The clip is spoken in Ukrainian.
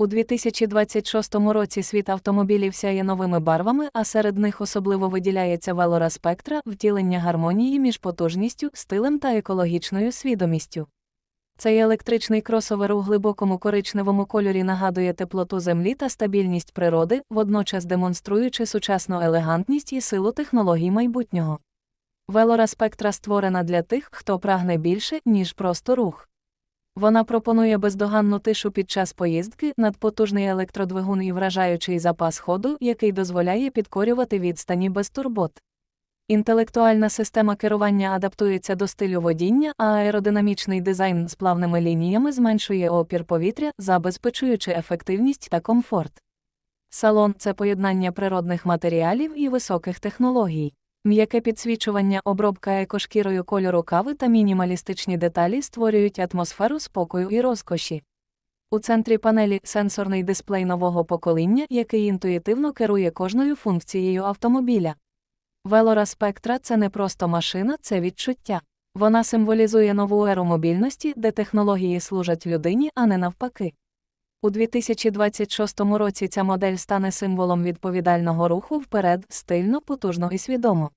У 2026 році світ автомобілів сяє новими барвами, а серед них особливо виділяється Велора Спектра, втілення гармонії між потужністю, стилем та екологічною свідомістю. Цей електричний кросовер у глибокому коричневому кольорі нагадує теплоту землі та стабільність природи, водночас демонструючи сучасну елегантність і силу технологій майбутнього. Велора Спектра створена для тих, хто прагне більше, ніж просто рух. Вона пропонує бездоганну тишу під час поїздки, надпотужний електродвигун і вражаючий запас ходу, який дозволяє підкорювати відстані без турбот. Інтелектуальна система керування адаптується до стилю водіння, а аеродинамічний дизайн з плавними лініями зменшує опір повітря, забезпечуючи ефективність та комфорт. Салон це поєднання природних матеріалів і високих технологій. М'яке підсвічування, обробка екошкірою кольору кави та мінімалістичні деталі створюють атмосферу спокою і розкоші. У центрі панелі сенсорний дисплей нового покоління, який інтуїтивно керує кожною функцією автомобіля. Велора Спектра це не просто машина, це відчуття. Вона символізує нову еру мобільності, де технології служать людині, а не навпаки. У 2026 році ця модель стане символом відповідального руху вперед, стильно, потужно і свідомо.